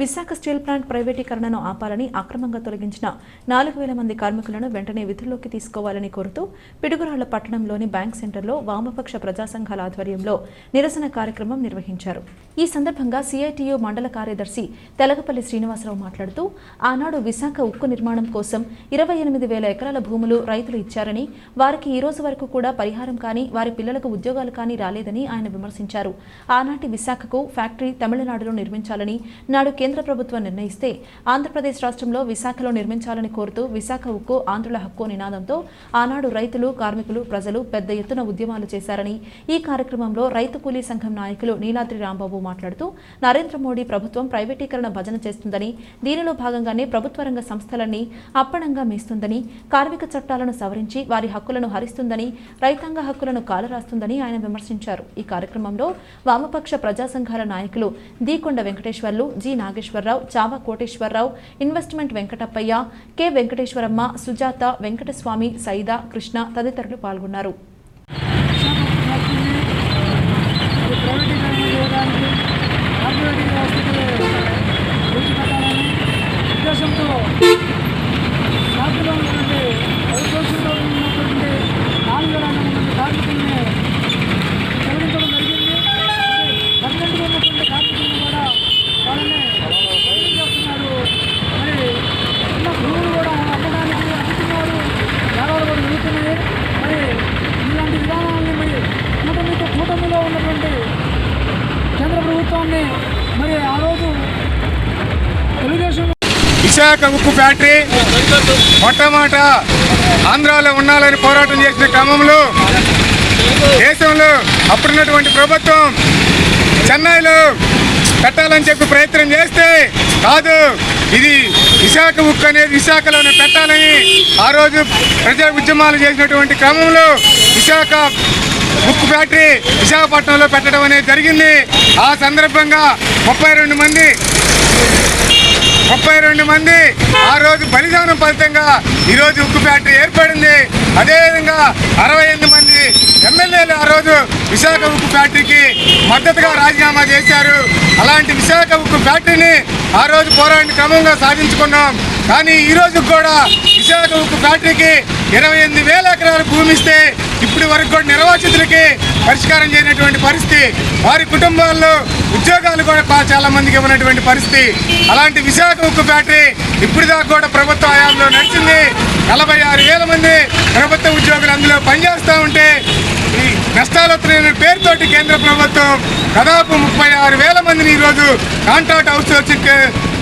Visakha steel plant ప్రైవేటీకరణను ఆపాలని అక్రమంగా తొలగించిన నాలుగు వేల మంది కార్మికులను వెంటనే విధుల్లోకి తీసుకోవాలని కోరుతూ పిడుగురాళ్ళ పట్టణంలోని బ్యాంక్ సెంటర్లో వామపక్ష ప్రజా సంఘాల ఆధ్వర్యంలో నిరసన కార్యక్రమం నిర్వహించారు. ఈ సందర్భంగా సిఐటియు మండల కార్యదర్శి తెలగపల్లి శ్రీనివాసరావు మాట్లాడుతూ ఆనాడు విశాఖ ఉక్కు నిర్మాణం కోసం ఇరవై ఎనిమిది వేల ఎకరాల భూములు రైతులు ఇచ్చారని వారికి ఈ రోజు వరకు కూడా పరిహారం కానీ వారి పిల్లలకు ఉద్యోగాలు కానీ రాలేదని ఆయన విమర్శించారు. ఆనాటి విశాఖకు ఫ్యాక్టరీ తమిళనాడులో నిర్మించాలని నాడు కేంద్ర కేంద్ర ప్రభుత్వం నిర్ణయిస్తే ఆంధ్రప్రదేశ్ రాష్ట్రంలో విశాఖలో నిర్మించాలని కోరుతూ విశాఖ ఉక్కు ఆంధ్రుల హక్కు నినాదంతో ఆనాడు రైతులు కార్మికులు ప్రజలు పెద్ద ఎత్తున ఉద్యమాలు చేశారని ఈ కార్యక్రమంలో రైతు కూలీ సంఘం నాయకులు నీలాద్రి రాంబాబు మాట్లాడుతూ నరేంద్ర మోడీ ప్రభుత్వం ప్రైవేటీకరణ భజన చేస్తుందని దీనిలో భాగంగానే ప్రభుత్వ రంగ సంస్థలన్నీ అప్పణంగా మీస్తుందని కార్మిక చట్టాలను సవరించి వారి హక్కులను హరిస్తుందని రైతాంగ హక్కులను కాలరాస్తుందని ఆయన విమర్శించారు. ఈ కార్యక్రమంలో వామపక్ష ప్రజా సంఘాల నాయకులు Deekonda Venkateswarlu G Nageswararao Chava Koteswararao investment Venkatappaiah K Venkateswaramma Sujatha Venkataswamy Saida Krishna తదితరులు పాల్గొన్నారు మరి ప్రైవేటీకరణ చేయడానికి కార్పొరేటింగ్ వ్యవస్థకి పెట్టాలని ఉద్దేశంతో షాపులో ఉన్నటువంటి అవుట్సోర్సింగ్లో ఉన్నటువంటి నాలుగు వేల మంది కార్మికుల్ని తొలగించడం జరిగింది పర్మనెంట్గా ఉన్నటువంటి కార్మికులను కూడా వాళ్ళని బదిలీ చేస్తున్నారు మరి ఉన్న భూములు కూడా అమ్మడానికి అమ్ముతున్నారు వ్యాపారాలు కూడా జరుగుతున్నాయి మరి ఇలాంటి విధానాన్ని మరి కూటమితో కూటమిలో ఉన్నటువంటి కేంద్ర ప్రభుత్వాన్ని మరి ఆ రోజు తెలుగుదేశం విశాఖ ఉక్కు ఫ్యాక్టరీ. మొట్టమాట ఆంధ్రాలో ఉండాలని పోరాటం చేసిన క్రమంలో దేశంలో అప్పుడున్నటువంటి ప్రభుత్వం చెన్నైలో పెట్టాలని చెప్పి ప్రయత్నం చేస్తే కాదు ఇది విశాఖ ఉక్కు అనేది విశాఖలోనే పెట్టాలని ఆ రోజు ప్రజా ఉద్యమాలు చేసినటువంటి క్రమంలో విశాఖ ఉక్కు ఫ్యాక్టరీ విశాఖపట్నంలో పెట్టడం అనేది జరిగింది. ఆ సందర్భంగా ముప్పై రెండు మంది ముప్పై రెండు మంది. ఆ రోజు బలిదానం ఫలితంగా ఈరోజు ఉక్కు ఫ్యాక్టరీ ఏర్పడింది. అదేవిధంగా అరవై ఎనిమిది మంది ఎమ్మెల్యేలు ఆ రోజు విశాఖ ఉక్కు ఫ్యాక్టరీకి మద్దతుగా రాజీనామా చేశారు. అలాంటి విశాఖ ఉక్కు ఫ్యాక్టరీని ఆ రోజు పోరాడిన క్రమంగా సాధించుకున్నాం. కానీ ఈరోజు కూడా విశాఖ ఉక్కు ఫ్యాక్టరీకి ఇరవై ఎనిమిది వేల ఎకరాల భూమి ఇస్తే ఇప్పటి వరకు కూడా నిర్వాసితులకి పరిష్కారం చేయనటువంటి పరిస్థితి. వారి కుటుంబాల్లో ఉద్యోగాలు కూడా చాలా మందికి ఇవ్వనటువంటి పరిస్థితి. అలాంటి విశాఖ ఉక్కు ఫ్యాక్టరీ ఇప్పుడు దాకా కూడా ప్రభుత్వ హయాంలో నడిచింది. నలభై ఆరు వేల మంది ప్రభుత్వ ఉద్యోగులు అందులో పనిచేస్తూ ఉంటే ఈ నష్టాలు వస్తున్నాయనే పేరుతోటి కేంద్ర ప్రభుత్వం దాదాపు ముప్పై ఆరు వేల మందిని ఈరోజు కాంట్రాక్ట్ హౌస్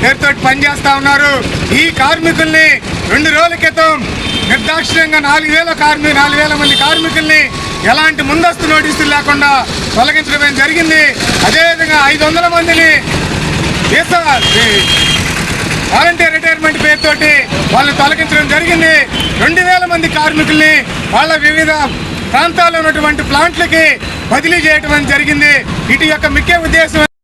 పేరుతో పనిచేస్తా ఉన్నారు. ఈ కార్మికుల్ని రెండు రోజుల క్రితం నిర్దాక్షిణ్యంగా నాలుగు వేల కార్మి నాలుగు వేల మంది కార్మికుల్ని ఎలాంటి ముందస్తు నోటీసులు లేకుండా తొలగించడం జరిగింది? అదేవిధంగా ఐదు వందల మందిని వీసా వాలంటీర్ రిటైర్మెంట్ పేరుతోటి వాళ్ళని తొలగించడం జరిగింది. రెండు వేల మంది కార్మికుల్ని వాళ్ళ వివిధ ప్రాంతాల్లో ఉన్నటువంటి ప్లాంట్లకి బదిలీ చేయడం జరిగింది. ఇటు యొక్క ముఖ్య ఉద్దేశం